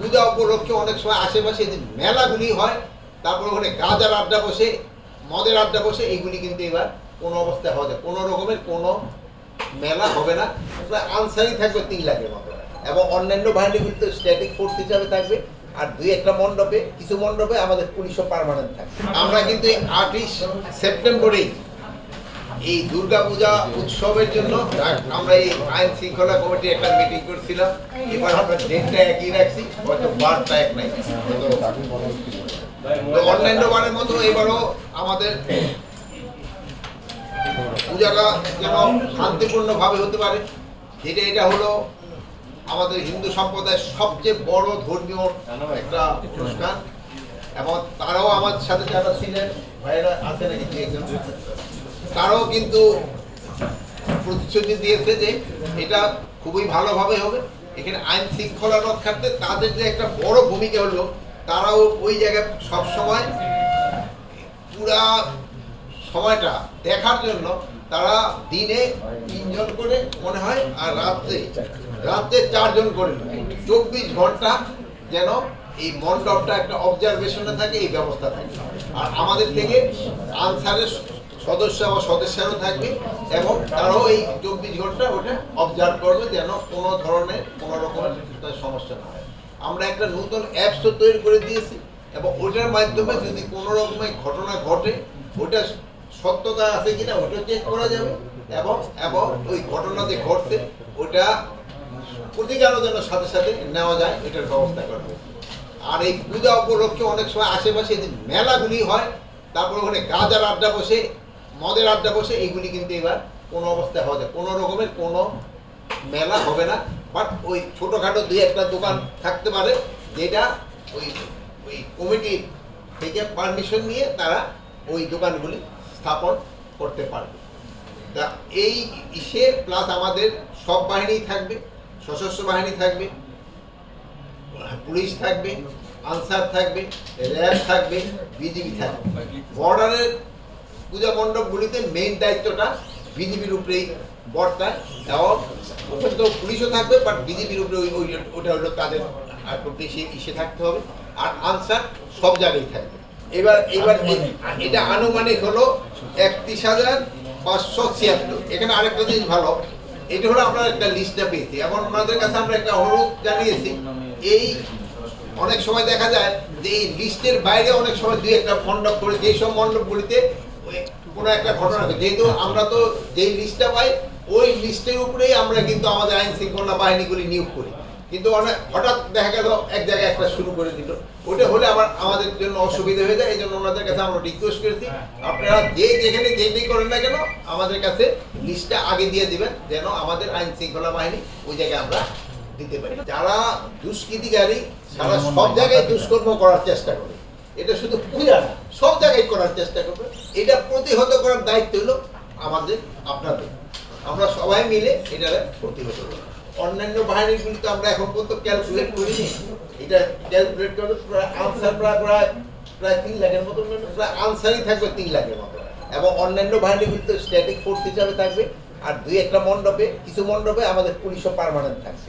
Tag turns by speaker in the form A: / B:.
A: পূজা উপলক্ষে অনেক সময় আশেপাশে যে মেলাগুলি হয়, তারপর ওখানে গাজার আড্ডা বসে, মদের আড্ডা বসে, এইগুলি কিন্তু এবার কোনো অবস্থায় হবে। কোনো রকমের কোনো মেলা হবে না। আনসারই থাকবে তিন লাখের মতো। এবং অন্যান্য বাহিনীগুলি তো স্ট্যাটিক ফোর্স হিসাবে থাকবে। আর দুই একটা মণ্ডপে, কিছু মণ্ডপে আমাদের পুলিশও পারমানেন্ট থাকবে আমরা কিন্তু এই আটই সেপ্টেম্বরেই এই দুর্গা পূজা উৎসবের জন্য আমরা এই আইন শৃঙ্খলা কমিটি একটা মিটিং করছিলাম। এবার আমরা ডেটটা একই রাখছি। হয়তো বারটা এক নাই। অন্যান্য বারের মতো এবারও আমাদের পূজাটা যেন শান্তিপূর্ণ ভাবে হতে পারে। যেটা এটা হলো আমাদের হিন্দু সম্প্রদায়ের সবচেয়ে বড় ধর্মীয় একটা অনুষ্ঠান। এবং তারাও আমার সাথে যারা ছিলেন, ভাইয়েরা আছে নাকি? তারাও কিন্তু প্রতিশ্রুতি দিয়েছে যে এটা খুবই ভালোভাবে হবে। এখানে আইন শৃঙ্খলা রক্ষার্থে তাদের যে একটা বড় ভূমিকা হলো, তারাও ওই জায়গায় সবসময় পুরা সময়টা দেখার জন্য তারা দিনে তিনজন করে মনে হয়, আর রাত্রে রাত্রে চারজন করে চব্বিশ ঘণ্টা যেন এই মণ্ডপটা একটা অবজারভেশনে থাকে, এই ব্যবস্থা থাকে। আর আমাদের থেকে আনসারের সদস্য বা সদস্যরাও থাকবে এবং তারাও এই চব্বিশ ঘণ্টা ওটা অবজার্ভ করবে যেন কোনো ধরনের কোনো রকমের সমস্যা না হয়। আমরা একটা নতুন অ্যাপসও তৈরি করে দিয়েছি এবং ওটার মাধ্যমে যদি কোনো রকমের ঘটনা ঘটে ওটা সত্যতা আছে কিনা ওটা চেক করা যাবে এবং এবং ওই ঘটনা যে ঘটছে ওটা প্রতিকারও যেন সাথে সাথে নেওয়া যায় এটার ব্যবস্থা করবে আর এই পূজা উপলক্ষে অনেক সময় আশেপাশে যে মেলাগুলি হয়, তারপর ওখানে গাজার আড্ডা বসে মদের আড্ডা বসে এইগুলি কিন্তু এবার কোনো অবস্থায় হবে কোনো রকমের কোনো মেলা হবে না। বাট ওই ছোটোখাটো দুই একটা দোকান থাকতে পারে যেটা ওই ওই কমিটির থেকে পারমিশন নিয়ে তারা ওই দোকানগুলি স্থাপন করতে পারবে। তা এই ইসে প্লাস আমাদের সব বাহিনী থাকবে, সশস্ত্র বাহিনী থাকবে, পুলিশ থাকবে, আনসার থাকবে, র্যাব থাকবে, বিজিবি থাকবে। বর্ডারের পূজা মণ্ডপগুলিতে মেইন দায়িত্বটা বিজিবির উপরেই বর্তায় এবং ওখানে তো পুলিশও থাকবে বাট বিজিবির উপরে ওই ওই ওটা হলো তাদের আর বেশি ইসে থাকতে হবে। আর আনসার সব জায়গায় থাকবে। এবার এবার এটা আনুমানিক হলো একত্রিশ হাজার পাঁচশো ছিয়াত্তর। এখানে আরেকটা জিনিস ভালো, এটা হলো আমরা একটা লিস্টটা পেয়েছি। এবং ওনাদের কাছে আমরা একটা অনুরোধ জানিয়েছি। এই অনেক সময় দেখা যায় যে এই লিস্টের বাইরে অনেক সময় দুই একটা মণ্ডপ করে, যেই সব মণ্ডপগুলিতে কোনো একটা ঘটনা যেহেতু আমরা তো যেই লিস্টটা পাই ওই লিস্টের উপরেই আমরা কিন্তু আমাদের আইন শৃঙ্খলা বাহিনীগুলি নিয়োগ করি। কিন্তু অনেক হঠাৎ দেখা গেল এক জায়গায় একটা শুরু করে দিল। ওটা হলে আবার আমাদের জন্য অসুবিধা হয়ে যায় এই জন্য ওনাদের কাছে আমরা রিকোয়েস্ট করেছি আপনারা যে যেখানে যেটাই করেন না কেন আমাদের কাছে লিস্টটা আগে দিয়ে দিবেন যেন আমাদের আইন শৃঙ্খলা বাহিনী ওই জায়গায় আমরা দিতে পারি। যারা দুষ্কৃতিকারী সারা সব জায়গায় দুষ্কর্ম করার চেষ্টা করে। এটা শুধু পূজা না, সব জায়গায় করার চেষ্টা করবে। এটা প্রতিহত করার দায়িত্ব হলো আমাদের, আপনাদের। আমরা সবাই মিলে এটা প্রতিহত করব। অন্যান্য বাহিনীগুলি তো আমরা এখন পর্যন্ত ক্যালকুলেট করিনি। এটা ক্যালকুলেট করে প্রায় আনসার প্রায় প্রায় প্রায় তিন লাখের মতো প্রায় আনসারই থাকবে তিন লাখের মতো। এবং অন্যান্য বাহিনীগুলি তো স্ট্যাটিক ফোর্স হিসাবে থাকবে। আর দুই একটা মণ্ডপে, কিছু মণ্ডপে আমাদের পুলিশও পারমানেন্ট থাকছে।